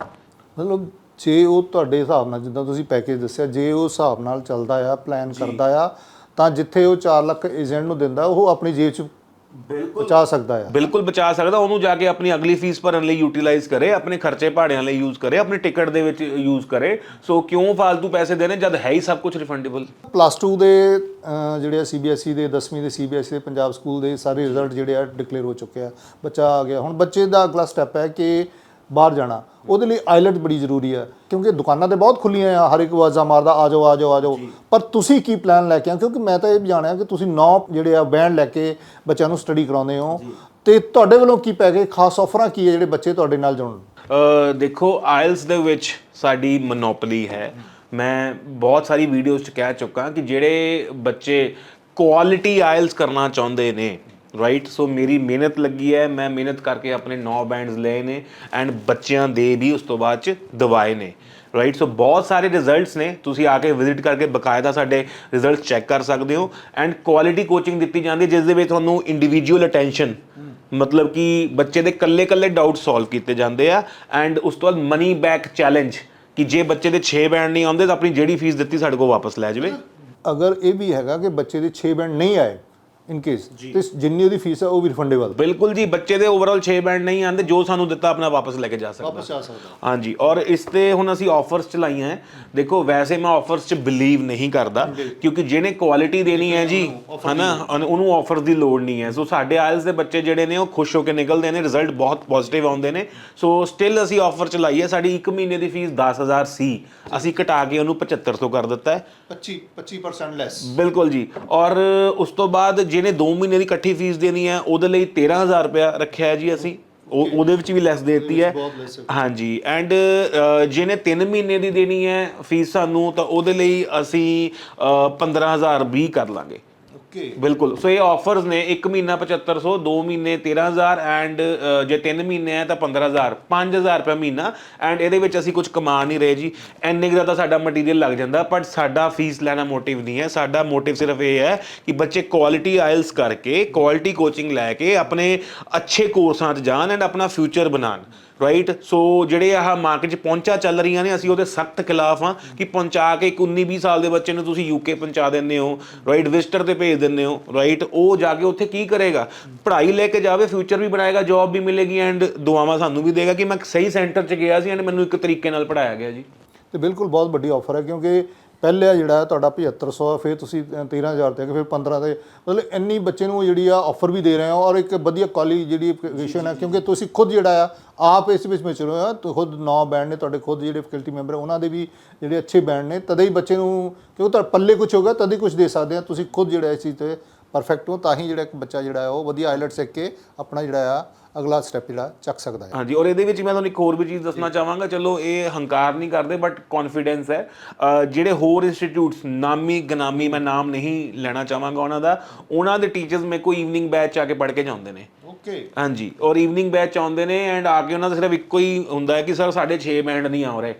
ਮਤਲਬ ਜੇ ਉਹ ਤੁਹਾਡੇ ਹਿਸਾਬ ਨਾਲ ਜਿੱਦਾਂ ਤੁਸੀਂ ਪੈਕੇਜ ਦੱਸਿਆ ਜੇ ਉਹ ਹਿਸਾਬ ਨਾਲ ਚੱਲਦਾ ਆ ਪਲਾਨ ਕਰਦਾ ਆ ਤਾਂ ਜਿੱਥੇ ਉਹ 4 ਲੱਖ ਏਜੰਟ ਨੂੰ ਦਿੰਦਾ ਉਹ ਆਪਣੀ ਜੇਬ 'ਚ ਬਿਲਕੁਲ। ਬਚਾ ਸਕਦਾ ਆ। ਬਿਲਕੁਲ ਬਚਾ ਸਕਦਾ ਉਹਨੂੰ ਜਾ ਕੇ ਆਪਣੀ ਅਗਲੀ ਫੀਸ ਭਰਨ ਲਈ ਯੂਟਿਲਾਈਜ਼ ਕਰੇ ਆਪਣੇ ਖਰਚੇ ਭਾੜਿਆਂ ਲਈ ਯੂਜ਼ ਕਰੇ ਆਪਣੀ ਟਿਕਟ ਦੇ ਵਿੱਚ ਯੂਜ਼ ਕਰੇ। ਸੋ ਕਿਉਂ ਫालतू ਪੈਸੇ ਦੇਣੇ ਜਦ ਹੈ ਹੀ ਸਭ ਕੁਝ ਰਿਫੰਡੇਬਲ ਪਲੱਸ 2 ਦੇ ਅਹ, ਜਿਹੜੇ ਆ ਸੀਬੀਐਸਈ ਦੇ 10ਵੀਂ ਦੇ ਸੀਬੀਐਸਈ ਦੇ ਪੰਜਾਬ ਸਕੂਲ ਦੇ ਸਾਰੇ ਰਿਜ਼ਲਟ ਜਿਹੜੇ ਆ ਡਿਕਲੇਅਰ ਹੋ ਚੁੱਕੇ ਆ। ਬੱਚਾ ਆ ਗਿਆ। ਹੁਣ ਬੱਚੇ ਦਾ ਅਗਲਾ ਸਟੈਪ ਹੈ ਕਿ ਬਾਹਰ ਜਾਣਾ। ਉਹਦੇ ਲਈ ਆਈਲੈਟ ਬੜੀ ਜ਼ਰੂਰੀ ਹੈ ਕਿਉਂਕਿ ਦੁਕਾਨਾਂ ਤੇ ਬਹੁਤ ਖੁੱਲੀਆਂ ਆ ਹਰ ਇੱਕ ਆਵਾਜ਼ਾਂ ਮਾਰਦਾ ਆ ਜਾਓ ਆ ਜਾਓ ਆ ਜਾਓ। ਪਰ ਤੁਸੀਂ ਕੀ ਪਲਾਨ ਲੈ ਕੇ ਆ ਕਿਉਂਕਿ ਮੈਂ ਤਾਂ ਇਹ ਵੀ ਜਾਣਿਆ ਕਿ ਤੁਸੀਂ ਨੌ ਜਿਹੜੇ ਆ ਬੈਂਡ ਲੈ ਕੇ ਬੱਚਿਆਂ ਨੂੰ ਸਟੱਡੀ ਕਰਾਉਂਦੇ ਹੋ। ਤੇ ਤੁਹਾਡੇ ਵੱਲੋਂ ਕੀ ਪੈ ਗਏ? ਖਾਸ ਆਫਰਾਂ ਕੀ ਹੈ ਜਿਹੜੇ ਬੱਚੇ ਤੁਹਾਡੇ ਨਾਲ ਜੁੜਨ? ਦੇਖੋ ਆਇਲਸ ਦੇ ਵਿੱਚ ਸਾਡੀ ਮੋਨੋਪੋਲੀ ਹੈ। ਮੈਂ ਬਹੁਤ ਸਾਰੀ ਵੀਡੀਓਜ਼ 'ਚ ਕਹਿ ਚੁੱਕਾ ਕਿ ਜਿਹੜੇ ਬੱਚੇ ਕੁਆਲਿਟੀ ਆਇਲਸ ਕਰਨਾ ਚਾਹੁੰਦੇ ਨੇ ਰਾਈਟ ਸੋ ਮੇਰੀ ਮਿਹਨਤ ਲੱਗੀ ਹੈ ਮੈਂ ਮਿਹਨਤ ਕਰਕੇ ਆਪਣੇ 9 ਬੈਂਡਸ ਲਏ ਨੇ ਐਂਡ ਬੱਚਿਆਂ ਦੇ ਵੀ ਉਸ ਤੋਂ ਬਾਅਦ 'ਚ ਦਵਾਏ ਨੇ ਰਾਈਟ ਸੋ ਬਹੁਤ ਸਾਰੇ ਰਿਜ਼ਲਟਸ ਨੇ ਤੁਸੀਂ ਆ ਕੇ ਵਿਜ਼ਿਟ ਕਰਕੇ ਬਕਾਇਦਾ ਸਾਡੇ ਰਿਜ਼ਲਟਸ ਚੈੱਕ ਕਰ ਸਕਦੇ ਹੋ ਐਂਡ ਕੁਆਲਿਟੀ ਕੋਚਿੰਗ ਦਿੱਤੀ ਜਾਂਦੀ ਜਿਸ ਦੇ ਵਿੱਚ ਤੁਹਾਨੂੰ ਇੰਡੀਵਿਜੂਅਲ ਅਟੈਂਸ਼ਨ ਮਤਲਬ ਕਿ ਬੱਚੇ ਦੇ ਕੱਲੇ-ਕੱਲੇ ਡਾਊਟ ਸੋਲਵ ਕੀਤੇ ਜਾਂਦੇ ਆ ਐਂਡ ਉਸ ਤੋਂ ਬਾਅਦ ਮਨੀ ਬੈਕ ਚੈਲੰਜ ਕਿ ਜੇ ਬੱਚੇ ਦੇ 6 ਬੈਂਡ ਨਹੀਂ ਆਉਂਦੇ ਤਾਂ ਆਪਣੀ ਜਿਹੜੀ ਫੀਸ ਦਿੱਤੀ ਸਾਡੇ ਕੋਲ ਵਾਪਸ ਲੈ ਜਾਵੇ ਅਗਰ ਇਹ ਵੀ ਹੈਗਾ ਕਿ ਬੱਚੇ ਦੇ 6 ਬੈਂਡ ਨਹੀਂ ਆਏ ਇਨ ਕੇਸ ਤੇ ਜਿੰਨੀ ਉਹਦੀ ਫੀਸ ਹੈ ਉਹ ਵੀ ਰਿਫੰਡੇਬਲ ਬਿਲਕੁਲ ਜੀ ਬੱਚੇ ਦੇ ਓਵਰਆਲ 6 ਬੈਂਡ ਨਹੀਂ ਆਉਂਦੇ ਜੋ ਸਾਨੂੰ ਦਿੱਤਾ ਆਪਣਾ ਵਾਪਸ ਲੈ ਕੇ ਜਾ ਸਕਦਾ। ਵਾਪਸ ਆ ਸਕਦਾ। ਹਾਂਜੀ ਔਰ ਇਸ ਤੇ ਹੁਣ ਅਸੀਂ ਆਫਰਸ ਚਲਾਈਆਂ ਹੈ। ਦੇਖੋ ਵੈਸੇ ਮੈਂ ਆਫਰਸ 'ਚ ਬਿਲੀਵ ਨਹੀਂ ਕਰਦਾ ਕਿਉਂਕਿ ਜਿਹਨੇ ਕੁਆਲਿਟੀ ਦੇਣੀ ਹੈ ਜੀ ਹਨਾ ਉਹਨ- ਆਫਰਸ ਦੀ ਲੋੜ ਨਹੀਂ ਹੈ। ਸੋ ਸਾਡੇ ਆਇਲਸ ਦੇ ਬੱਚੇ ਜਿਹੜੇ ਨੇ ਉਹ ਖੁਸ਼ ਹੋ ਕੇ ਨਿਕਲਦੇ ਨੇ ਰਿਜ਼ਲਟ ਬਹੁਤ ਪੋਜ਼ਿਟਿਵ ਆਉਂਦੇ ਨੇ। ਸੋ ਸਟਿਲ ਅਸੀਂ ਆਫਰ ਚਲਾਈ ਹੈ ਸਾਡੀ 1 ਮਹੀਨੇ ਦੀ ਫੀਸ 10000 ਸੀ। ਅਸੀਂ ਘਟਾ ਕੇ ਉਹਨੂੰ 7500 ਕਰ ਦਿੱਤਾ ਹੈ। 25 25% ਲੈਸ ਬਿਲਕੁਲ ਜੀ। ਔਰ ਉਸ ਤੋਂ ਬਾਅਦ ਜਿਹਨੇ 2 ਮਹੀਨੇ ਦੀ ਇਕੱਠੀ ਫੀਸ ਦੇਣੀ ਹੈ ਉਹਦੇ ਲਈ 13000 ਰੁਪਇਆ ਰੱਖਿਆ ਹੈ ਜੀ ਅਸੀਂ। ਉਹ ਉਹਦੇ ਵਿੱਚ ਵੀ ਲੈਸ ਦੇ ਦਿੱਤੀ ਹੈ। ਹਾਂਜੀ ਐਂਡ ਜਿਹਨੇ 3 ਮਹੀਨੇ ਦੀ ਦੇਣੀ ਹੈ ਫੀਸ ਸਾਨੂੰ ਤਾਂ ਉਹਦੇ ਲਈ ਅਸੀਂ ਅ, 15020 ਕਰ ਲਾਂਗੇ। ਓਕੇ। ਬਿਲਕੁਲ। ਸੋ ਇਹ ਆਫਰਸ ਨੇ 1 ਮਹੀਨਾ 7500 2 ਮਹੀਨੇ 13000 ਐਂਡ ਜੇ 3 ਮਹੀਨੇ ਹੈ ਤਾਂ 15000 5000 ਰੁਪਏ ਮਹੀਨਾ। ਐਂਡ ਇਹਦੇ ਵਿੱਚ ਅਸੀਂ ਕੁਝ ਕਮਾ ਨਹੀਂ ਰਹੇ ਜੀ। ਇੰਨੇ ਕੁ ਦਾ ਤਾਂ ਸਾਡਾ ਮਟੀਰੀਅਲ ਲੱਗ ਜਾਂਦਾ ਪਰ ਸਾਡਾ ਫੀਸ ਲੈਣਾ ਮੋਟਿਵ ਨਹੀਂ ਹੈ। ਸਾਡਾ ਮੋਟਿਵ ਸਿਰਫ ਇਹ ਹੈ ਕਿ ਬੱਚੇ ਕੁਆਲਿਟੀ ਆਇਲਸ ਕਰਕੇ ਕੁਆਲਿਟੀ ਕੋਚਿੰਗ ਲੈ ਕੇ, ਆਪਣੇ ਅੱਛੇ ਕੋਰਸਾਂ 'ਚ ਜਾਣ ਐਂਡ ਆਪਣਾ ਫਿਊਚਰ ਬਣਾਉਣ। ਰਾਈਟ ਸੋ ਜਿਹੜੇ ਆਹ ਮਾਰਕੀਟ 'ਚ ਪਹੁੰਚਾ ਚੱਲ ਰਹੀਆਂ ਨੇ, ਅਸੀਂ ਉਹਦੇ ਸਖਤ ਖਿਲਾਫ ਹਾਂ ਕਿ ਪਹੁੰਚਾ ਕੇ ਇੱਕ 19 20 ਸਾਲ ਦੇ ਬੱਚੇ ਨੂੰ ਤੁਸੀਂ ਯੂਕੇ ਪਹੁੰਚਾ ਦਿੰਦੇ ਹੋ ਰਾਈਟ ਵਿਜ਼ਟਰ ਤੇ ਭੇਜ ਦਿੰਦੇ ਹੋ ਰਾਈਟ ਉਹ ਜਾ ਕੇ ਉੱਥੇ ਕੀ ਕਰੇਗਾ? ਪੜ੍ਹਾਈ ਲੈ ਕੇ ਜਾਵੇ ਫਿਊਚਰ ਵੀ ਬਣਾਏਗਾ ਜੌਬ ਵੀ ਮਿਲੇਗੀ ਐਂਡ ਦੁਆਵਾਂ ਸਾਨੂੰ ਵੀ ਦੇਗਾ ਕਿ ਮੈਂ ਸਹੀ ਸੈਂਟਰ 'ਚ ਗਿਆ ਸੀ ਐਂਡ ਮੈਨੂੰ ਇੱਕ ਤਰੀਕੇ ਨਾਲ ਪੜਾਇਆ ਗਿਆ ਜੀ। ਤੇ ਬਿਲਕੁਲ ਬਹੁਤ ਵੱਡੀ ਆਫਰ ਹੈ ਕਿਉਂਕਿ ਪਹਿਲੇ ਜਿਹੜਾ ਤੁਹਾਡਾ 7500 ਹੈ, ਫਿਰ ਤੁਸੀਂ ਅ, 13000 ਤੇ ਆ ਫਿਰ 15 ਤੇ। ਮਤਲਬ ਇੰਨੀ ਬੱਚੇ ਨੂੰ ਜਿਹੜੀ ਆ ਆਫਰ ਵੀ ਦੇ ਰਹੇ ਹੋ ਔਰ ਇੱਕ ਵਧੀਆ ਕੁਆਲਿਟੀ ਜਿਹੜੀ ਐਪਲੀਕੇਸ਼ਨ ਹੈ ਕਿਉਂਕਿ ਤੁਸੀਂ ਖੁਦ ਜਿਹੜਾ ਆ ਆਪ ਇਸ ਵਿੱਚ ਮਿਚਰ ਹੋ। ਆ ਖੁਦ ਨੌ ਬੈਂਡ ਨੇ ਤੁਹਾਡੇ ਖੁਦ ਜਿਹੜੇ ਫੈਕਲਟੀ ਮੈਂਬਰ ਉਹਨਾਂ ਦੇ ਵੀ ਜਿਹੜੇ ਅੱਛੇ ਬੈਂਡ ਨੇ ਤਦੇ ਹੀ ਬੱਚੇ ਨੂੰ ਕਿਉਂਕਿ ਤੁਹਾਡੇ ਪੱਲੇ ਕੁਝ ਹੋਗਾ ਤਦ ਹੀ ਕੁਝ ਦੇ ਸਕਦੇ ਆ। ਤੁਸੀਂ ਖੁਦ ਜਿਹੜਾ ਇਸ ਚੀਜ਼ ਤੇ ਪਰਫੈਕਟ ਹੋ ਤਾਂ ਹੀ ਜਿਹੜਾ ਇੱਕ ਬੱਚਾ ਜਿਹੜਾ ਹੈ ਉਹ ਵਧੀਆ ਆਈਲੈਟ ਸਿੱਖ ਕੇ ਆਪਣਾ ਜਿਹੜਾ ਆ ਅਗਲਾ ਸਟੈਪ ਜਿਹੜਾ ਚੱਕ ਸਕਦਾ ਹੈ। ਹਾਂਜੀ ਔਰ ਇਹਦੇ ਵਿੱਚ ਮੈਂ ਤੁਹਾਨੂੰ ਇੱਕ ਹੋਰ ਵੀ ਚੀਜ਼ ਦੱਸਣਾ ਚਾਹਾਂਗਾ। ਚਲੋ ਇਹ ਹੰਕਾਰ ਨਹੀਂ ਕਰਦੇ ਬਟ ਕੌਨਫੀਡੈਂਸ ਹੈ। ਜਿਹੜੇ ਹੋਰ ਇੰਸਟੀਚਿਊਟਸ ਨਾਮੀ ਗਨਾਮੀ ਮੈਂ ਨਾਮ ਨਹੀਂ ਲੈਣਾ ਚਾਹਾਂਗਾ ਉਹਨਾਂ ਦਾ। ਉਹਨਾਂ ਦੇ ਟੀਚਰਸ ਮੇਰੇ ਕੋ ਈਵਨਿੰਗ ਬੈਚ ਆ ਕੇ ਪੜ੍ਹ ਕੇ ਜਾਂਦੇ ਨੇ। ਓਕੇ ਹਾਂਜੀ ਔਰ ਈਵਨਿੰਗ ਬੈਚ ਆਉਂਦੇ ਨੇ ਐਂਡ ਆ ਕੇ ਉਹਨਾਂ ਦਾ ਸਿਰਫ ਇੱਕੋ ਹੀ ਹੁੰਦਾ ਹੈ ਕਿ ਸਰ ਸਾਡੇ 6 ਬੈਂਡ ਨਹੀਂ ਆ ਰਹੇ।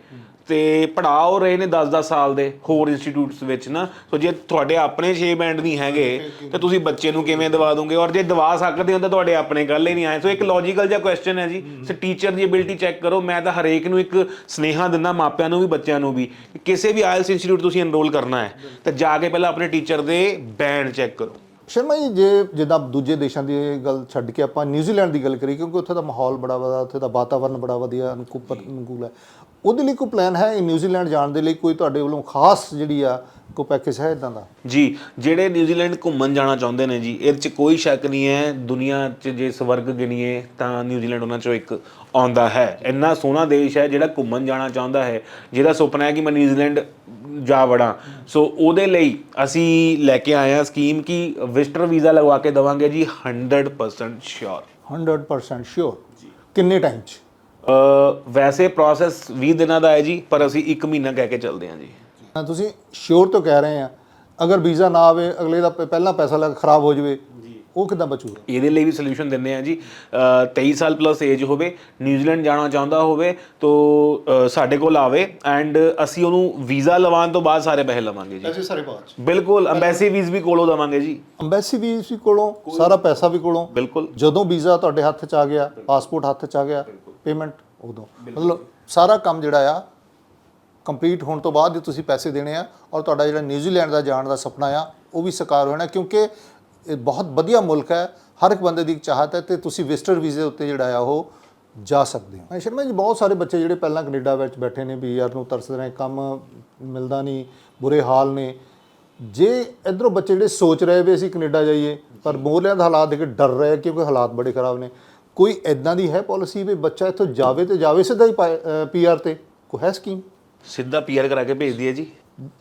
ਤੇ ਪੜਾਓ ਰਹੇ ਨੇ 10-10 ਸਾਲ ਦੇ ਹੋਰ ਇੰਸਟੀਚਿਊਟਸ ਵਿੱਚ ਨਾ। ਸੋ ਜੇ ਤੁਹਾਡੇ ਆਪਣੇ 6 ਬੈਂਡ ਨਹੀਂ ਹੈਗੇ ਤੇ ਤੁਸੀਂ ਬੱਚੇ ਨੂੰ ਕਿਵੇਂ ਦਵਾ ਦੋਗੇ? ਔਰ ਜੇ ਦਵਾ ਸਕਦੇ ਹੋ ਤਾਂ ਤੁਹਾਡੇ ਆਪਣੇ ਗੱਲ ਹੀ ਨਹੀਂ ਆਏ। ਸੋ ਇੱਕ ਲੌਜੀਕਲ ਜਿਹਾ ਕੁਐਸਚਨ ਹੈ ਜੀ। ਸੋ ਟੀਚਰ ਦੀ ਐਬਿਲਿਟੀ ਚੈੱਕ ਕਰੋ। ਮੈਂ ਤਾਂ ਹਰੇਕ ਨੂੰ ਇੱਕ ਸਨੇਹਾ ਦਿੰਦਾ ਮਾਪਿਆਂ ਨੂੰ ਵੀ ਬੱਚਿਆਂ ਨੂੰ ਵੀ ਕਿਸੇ ਵੀ ਆਇਲਸ ਇੰਸਟੀਚਿਊਟ ਤੁਸੀਂ ਐਨਰੋਲ ਕਰਨਾ ਹੈ ਤਾਂ ਜਾ ਕੇ ਪਹਿਲਾਂ ਆਪਣੇ ਟੀਚਰ ਦੇ ਬੈਂਡ ਚੈੱਕ ਕਰੋ। ਸ਼ਰਮਾ ਜੀ ਜੇ ਜਿੱਦਾਂ ਦੂਜੇ ਦੇਸ਼ਾਂ ਦੀ ਗੱਲ ਛੱਡ ਕੇ ਆਪਾਂ ਨਿਊਜ਼ੀਲੈਂਡ ਦੀ ਗੱਲ ਕਰੀਏ ਕਿਉਂਕਿ ਉੱਥੇ ਦਾ ਮਾਹੌਲ ਬੜਾ ਵਧੀਆ ਉੱਥੇ ਦਾ ਵਾਤਾਵਰਨ ਬੜਾ ਵਧੀਆ ਅਨੁਕੂਲ ਅਨੁਕੂਲ ਹੈ। ਉਹਦੇ ਲਈ ਕੋਈ ਪਲਾਨ ਹੈ ਨਿਊਜ਼ੀਲੈਂਡ ਜਾਣ ਦੇ ਲਈ? ਕੋਈ ਤੁਹਾਡੇ ਵੱਲੋਂ ਖਾਸ ਜਿਹੜੀ ਆ ਕੋਈ ਪੈਕੇਜ ਹੈ ਇਦਾਂ ਦਾ? ਜੀ ਜਿਹੜੇ ਨਿਊਜ਼ੀਲੈਂਡ ਘੁੰਮਣ ਜਾਣਾ ਚਾਹੁੰਦੇ ਨੇ ਜੀ ਇਹਦੇ 'ਚ ਕੋਈ ਸ਼ੱਕ ਨਹੀਂ ਹੈ। ਦੁਨੀਆ 'ਚ ਜੇ ਸਵਰਗ ਗਿਣੀਏ ਤਾਂ ਨਿਊਜ਼ੀਲੈਂਡ ਉਹਨਾਂ 'ਚੋਂ ਇੱਕ ਆਉਂਦਾ ਹੈ। ਇੰਨਾ ਸੋਹਣਾ ਦੇਸ਼ ਹੈ ਜਿਹੜਾ ਘੁੰਮਣ ਜਾਣਾ ਚਾਹੁੰਦਾ ਹੈ। ਜਿਹਦਾ ਸੁਪਨਾ ਹੈ ਕਿ ਮੈਂ ਨਿਊਜ਼ੀਲੈਂਡ ਜਾ ਵੜਾਂ। ਸੋ ਉਹਦੇ ਲਈ ਅਸੀਂ ਲੈ ਕੇ ਆਏ ਹਾਂ ਸਕੀਮ ਕਿ ਵਿਜ਼ਟਰ ਵੀਜ਼ਾ ਲਗਵਾ ਕੇ ਦਵਾਂਗੇ ਜੀ 100% ਸ਼ੋਰ 100% ਸ਼ੋਰ ਕਿੰਨੇ ਟਾਈਮ 'ਚ? ਵੈਸੇ ਪ੍ਰੋਸੈਸ 20 ਦਿਨਾਂ ਦਾ ਹੈ ਜੀ ਪਰ ਅਸੀਂ 1 ਮਹੀਨਾ ਕਹਿ ਕੇ ਚੱਲਦੇ ਹਾਂ ਜੀ। ਤੁਸੀਂ ਸ਼ੋਰ ਤੋਂ ਕਹਿ ਰਹੇ ਆ ਅਗਰ ਵੀਜ਼ਾ ਨਾ ਆਵੇ ਅਗਲੇ ਦਾ ਪਹਿਲਾਂ ਪੈਸਾ ਲੱਗ ਖਰਾਬ ਹੋ ਜਾਵੇ। ਉਹ ਕਿਦਾਂ ਬਚੂਗਾ? ਇਹਦੇ ਲਈ ਵੀ ਸੋਲੂਸ਼ਨ ਦਿੰਦੇ ਆ ਜੀ। ਅ, 23 ਸਾਲ ਪਲੱਸ ਏਜ ਹੋਵੇ ਨਿਊਜ਼ੀਲੈਂਡ ਜਾਣਾ ਚਾਹੁੰਦਾ ਹੋਵੇ ਤੋ ਸਾਡੇ ਕੋਲ ਆਵੇ ਐਂਡ ਅਸੀਂ ਉਹਨੂੰ ਵੀਜ਼ਾ ਲਵਾਉਣ ਤੋਂ ਬਾਅਦ ਸਾਰੇ ਪੈਸੇ ਲਵਾਂਗੇ ਜੀ। ਪੈਸੇ ਸਾਰੇ ਬਾਅਦ ਬਿਲਕੁਲ ਅੰਬੈਸੀ ਵੀਜ਼ ਵੀ ਕੋਲੋਂ ਦਵਾਂਗੇ ਜੀ। ਅੰਬੈਸੀ ਵੀ ਵੀ ਕੋਲੋਂ ਸਾਰਾ ਪੈਸਾ ਵੀ ਕੋਲੋਂ। ਬਿਲਕੁਲ। ਜਦੋਂ ਵੀਜ਼ਾ ਤੁਹਾਡੇ ਹੱਥ 'ਚ ਆ ਗਿਆ ਪਾਸਪੋਰਟ ਹੱਥ 'ਚ ਆ ਗਿਆ ਪੇਮੈਂਟ ਉਦੋਂ। ਮਤਲਬ ਸਾਰਾ ਕੰਮ ਜਿਹੜਾ ਆ ਕੰਪਲੀਟ ਹੋਣ ਤੋਂ ਬਾਅਦ ਤੁਸੀਂ ਪੈਸੇ ਦੇਣੇ ਆ ਔਰ ਤੁਹਾਡਾ ਜਿਹੜਾ ਨਿਊਜ਼ੀਲੈਂਡ ਦਾ ਜਾਣ ਦਾ ਸੁਪਨਾ ਆ ਉਹ ਵੀ ਸਾਕਾਰ ਹੋਣਾ ਕਿਉਂਕਿ ਇਹ ਬਹੁਤ ਵਧੀਆ ਮੁਲਕ ਹੈ ਹਰ ਇੱਕ ਬੰਦੇ ਦੀ ਇੱਕ ਚਾਹਤ ਹੈ ਤੇ ਤੁਸੀਂ ਵਿਜ਼ਟਰ ਵੀਜ਼ੇ ਉੱਤੇ ਜਿਹੜਾ ਆ ਉਹ ਜਾ ਸਕਦੇ ਹੋ। ਸ਼ਰਮਾ ਜੀ ਬਹੁਤ ਸਾਰੇ ਬੱਚੇ ਜਿਹੜੇ ਪਹਿਲਾਂ ਕੈਨੇਡਾ ਵਿੱਚ ਬੈਠੇ ਨੇ ਪੀਆਰ ਨੂੰ ਤਰਸਦੇ ਨੇ ਕੰਮ ਮਿਲਦਾ ਨਹੀਂ ਬੁਰੇ ਹਾਲ ਨੇ। ਜੇ ਇਧਰੋਂ ਬੱਚੇ ਜਿਹੜੇ ਸੋਚ ਰਹੇ ਵੀ ਅਸੀਂ ਕੈਨੇਡਾ ਜਾਈਏ ਪਰ ਮੋਹਲਿਆਂ ਦਾ ਹਾਲਾਤ ਦੇਖ ਕੇ ਡਰ ਰਹੇ ਕਿਉਂਕਿ ਹਾਲਾਤ ਬੜੇ ਖਰਾਬ ਨੇ। ਕੋਈ ਐਦਾਂ ਦੀ ਹੈ ਪਾਲਿਸੀ ਵੀ ਬੱਚਾ ਇੱਥੋਂ ਜਾਵੇ ਤੇ ਜਾਵੇ ਸਿੱਧਾ ਹੀ ਪੀਆਰ ਤੇ? ਕੋਈ ਹੈ ਸਕੀਮ ਸਿੱਧਾ ਪੀਆਰ ਕਰਾ ਕੇ ਭੇਜ ਦਈਏ ਜੀ।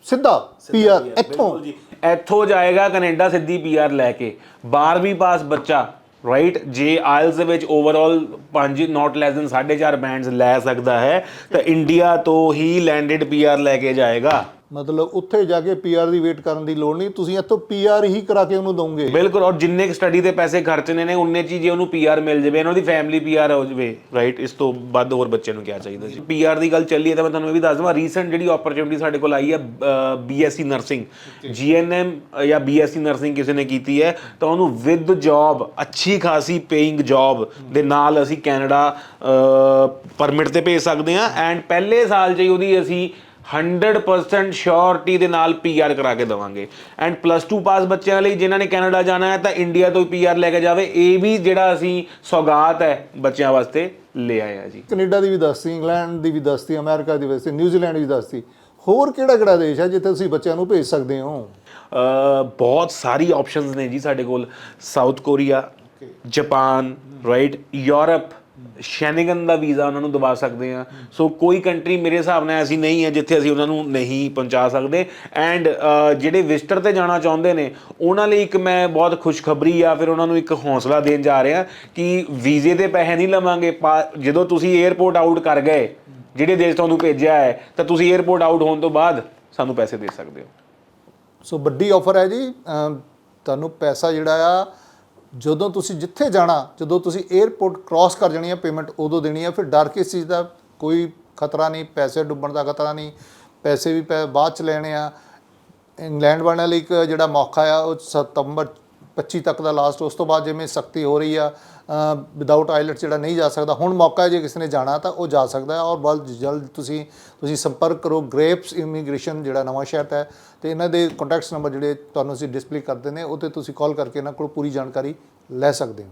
ਸਿੱਧਾ ਪੀਆਰ ਇੱਥੋਂ। ਬਿਲਕੁਲ ਜੀ। ਇੱਥੋਂ ਜਾਏਗਾ ਕੈਨੇਡਾ ਸਿੱਧੀ ਪੀਆਰ ਲੈ ਕੇ। 12ਵੀਂ ਪਾਸ ਬੱਚਾ ਰਾਈਟ ਜੇ ਆਇਲਸ ਦੇ ਵਿੱਚ overall 5 not less than 4.5 bands ਲੈ ਸਕਦਾ ਹੈ ਤਾਂ ਇੰਡੀਆ ਤੋਂ ਹੀ ਲੈਂਡਡ ਪੀਆਰ ਲੈ ਕੇ ਜਾਏਗਾ। ਮਤਲਬ ਉੱਥੇ ਜਾ ਕੇ ਪੀਆਰ ਦੀ ਵੇਟ ਕਰਨ ਦੀ ਲੋੜ ਨਹੀਂ। ਤੁਸੀਂ ਇੱਥੋਂ ਪੀਆਰ ਹੀ ਕਰਾ ਕੇ ਉਹਨੂੰ ਦੋਗੇ ਬਿਲਕੁਲ ਔਰ ਜਿੰਨੇ ਸਟੱਡੀ ਦੇ ਪੈਸੇ ਖਰਚਨੇ ਨੇ ਉਨੇ ਚ ਜੇ ਉਹਨੂੰ ਪੀਆਰ ਮਿਲ ਜਾਵੇ ਇਹਨਾਂ ਦੀ ਫੈਮਿਲੀ ਪੀਆਰ ਹੋ ਜਾਵੇ ਰਾਈਟ ਇਸ ਤੋਂ ਵੱਧ ਹੋਰ ਬੱਚੇ ਨੂੰ ਕੀ ਚਾਹੀਦਾ ਜੀ? ਪੀਆਰ ਦੀ ਗੱਲ ਚੱਲੀ ਹੈ ਤਾਂ ਮੈਂ ਤੁਹਾਨੂੰ ਇਹ ਵੀ ਦੱਸ ਦਵਾਂ ਰੀਸੈਂਟ ਜਿਹੜੀ ਓਪਰਚੁਨਿਟੀ ਸਾਡੇ ਕੋਲ ਆਈ ਹੈ ਬੀਐਸਸੀ ਨਰਸਿੰਗ ਜੀਐਨਐਮ ਜਾਂ। ਬੀਐਸਸੀ ਨਰਸਿੰਗ ਕਿਸੇ ਨੇ ਕੀਤੀ ਹੈ ਤਾਂ ਉਹਨੂੰ ਵਿਦ ਜੌਬ ਅੱਛੀ ਖਾਸੀ ਪੇਇੰਗ ਜੌਬ ਦੇ ਨਾਲ ਅਸੀਂ ਕੈਨੇਡਾ ਪਰਮਿਟ ਤੇ ਭੇਜ ਸਕਦੇ ਹਾਂ। ਐਂਡ ਪਹਿਲੇ ਸਾਲ 'ਚ ਹੀ ਉਹਦੀ ਅਸੀਂ 100% ਸ਼ੋਰਟੀ ਦੇ ਨਾਲ ਪੀਆਰ ਕਰਾ ਕੇ ਦਵਾਂਗੇ। ਐਂਡ ਪਲੱਸ 2 ਪਾਸ ਬੱਚਿਆਂ ਲਈ ਜਿਨ੍ਹਾਂ ਨੇ ਕੈਨੇਡਾ ਜਾਣਾ ਹੈ ਤਾਂ ਇੰਡੀਆ ਤੋਂ ਪੀਆਰ ਲੈ ਕੇ ਜਾਵੇ। ਇਹ ਵੀ ਜਿਹੜਾ ਅਸੀਂ ਸੌਗਾਤ ਹੈ ਬੱਚਿਆਂ ਵਾਸਤੇ ਲੈ ਆਏ ਆ ਜੀ। ਕੈਨੇਡਾ ਦੀ ਵੀ ਦੱਸਤੀ ਇੰਗਲੈਂਡ ਦੀ ਵੀ ਦੱਸਤੀ ਅਮਰੀਕਾ ਦੀ ਵੀ ਦੱਸਤੀ ਨਿਊਜ਼ੀਲੈਂਡ ਵੀ ਦੱਸਤੀ। ਹੋਰ ਕਿਹੜਾ ਕਿਹੜਾ ਦੇਸ਼ ਹੈ ਜਿੱਥੇ ਤੁਸੀਂ ਬੱਚਿਆਂ ਨੂੰ ਭੇਜ ਸਕਦੇ ਹੋ? ਬਹੁਤ ਸਾਰੀ ਆਪਸ਼ਨਸ ਨੇ ਜੀ ਸਾਡੇ ਕੋਲ। South Korea Japan right Europe. Schengen ਦਾ ਵੀਜ਼ਾ ਉਹਨਾਂ ਨੂੰ ਦਵਾ ਸਕਦੇ ਆ ਸੋ ਕੋਈ ਕੰਟਰੀ ਮੇਰੇ ਹਿਸਾਬ ਨਾਲ ਐਸੀ ਨਹੀਂ ਹੈ ਜਿੱਥੇ ਅਸੀਂ ਉਹਨਾਂ ਨੂੰ ਨਹੀਂ ਪਹੁੰਚਾ ਸਕਦੇ। ਐਂਡ ਜਿਹੜੇ ਵਿਜ਼ਟਰ ਤੇ ਜਾਣਾ ਚਾਹੁੰਦੇ ਨੇ, ਉਹਨਾਂ ਲਈ ਇੱਕ ਮੈਂ ਬਹੁਤ ਖੁਸ਼ਖਬਰੀ ਆ, ਫਿਰ ਉਹਨਾਂ ਨੂੰ ਇੱਕ ਹੌਸਲਾ ਦੇਣ ਜਾ ਰਿਹਾ ਕਿ ਵੀਜ਼ੇ ਦੇ ਪੈਸੇ ਨਹੀਂ ਲਵਾਂਗੇ। ਪਾ- ਜਦੋਂ ਤੁਸੀਂ 에ਅਰਪੋਰਟ ਆਊਟ ਕਰ ਗਏ, ਜਿਹੜੇ ਦੇਸ਼ ਤੁਹਾਨੂੰ ਭੇਜਿਆ ਹੈ, ਤਾਂ ਤੁਸੀਂ 에ਅਰਪੋਰਟ ਆਊਟ ਹੋਣ ਤੋਂ ਬਾਅਦ ਸਾਨੂੰ ਪੈਸੇ ਦੇ ਸਕਦੇ ਹੋ। ਸੋ ਵੱਡੀ ਆਫਰ ਹੈ ਜੀ। ਤੁਹਾਨੂੰ ਪੈਸਾ ਜਿਹੜਾ ਆ ਜਦੋਂ ਤੁਸੀਂ ਜਿੱਥੇ ਜਾਣਾ, ਜਦੋਂ ਤੁਸੀਂ 에ਅਰਪੋਰਟ ਕ੍ਰਾਸ ਕਰ ਜਾਣੀ ਹੈ ਪੇਮੈਂਟ ਉਦੋਂ ਦੇਣੀ ਹੈ ਫਿਰ ਡਰ ਕਿਸ ਚੀਜ਼ ਦਾ ਕੋਈ ਖਤਰਾ ਨਹੀਂ, ਪੈਸੇ ਡੁੱਬਣ ਦਾ ਖਤਰਾ ਨਹੀਂ, ਪੈਸੇ ਵੀ ਪੈ ਬਾਅਦ ਚ ਲੈਣੇ ਆ। ਇੰਗਲੈਂਡ ਵਾਲਿਆਂ ਲਈ ਇੱਕ ਜਿਹੜਾ ਮੌਕਾ ਆ, ਉਹ ਸਤੰਬਰ 25 ਤੱਕ ਦਾ ਲਾਸਟ ਉਸ ਤੋਂ ਬਾਅਦ ਜਿਵੇਂ ਸਖਤੀ ਹੋ ਰਹੀ ਆ ਵਿਦਆਊਟ ਆਈਲੈਟਸ ਜਿਹੜਾ ਨਹੀਂ ਜਾ ਸਕਦਾ, ਹੁਣ ਮੌਕਾ ਹੈ ਜੇ ਕਿਸੇ ਨੇ ਜਾਣਾ ਤਾਂ ਉਹ ਜਾ ਸਕਦਾ ਹੈ ਔਰ ਬਹੁਤ ਜਲਦ ਤੁਸੀਂ ਤੁਸੀਂ ਸੰਪਰਕ ਕਰੋ ਗ੍ਰੇਪਸ ਇਮੀਗ੍ਰੇਸ਼ਨ ਜਿਹੜਾ ਨਵਾਂ ਸ਼ਹਿਰ ਹੈ, ਤੇ ਇਹਨਾਂ ਦੇ ਕੰਟੈਕਟਸ ਨੰਬਰ ਜਿਹੜੇ ਤੁਹਾਨੂੰ ਅਸੀਂ ਡਿਸਪਲੇ ਕਰਦੇ ਨੇ ਉਹ ਤੇ ਤੁਸੀਂ ਕਾਲ ਕਰਕੇ ਇਹਨਾਂ ਕੋਲ ਪੂਰੀ ਜਾਣਕਾਰੀ ਲੈ ਸਕਦੇ ਹੋ।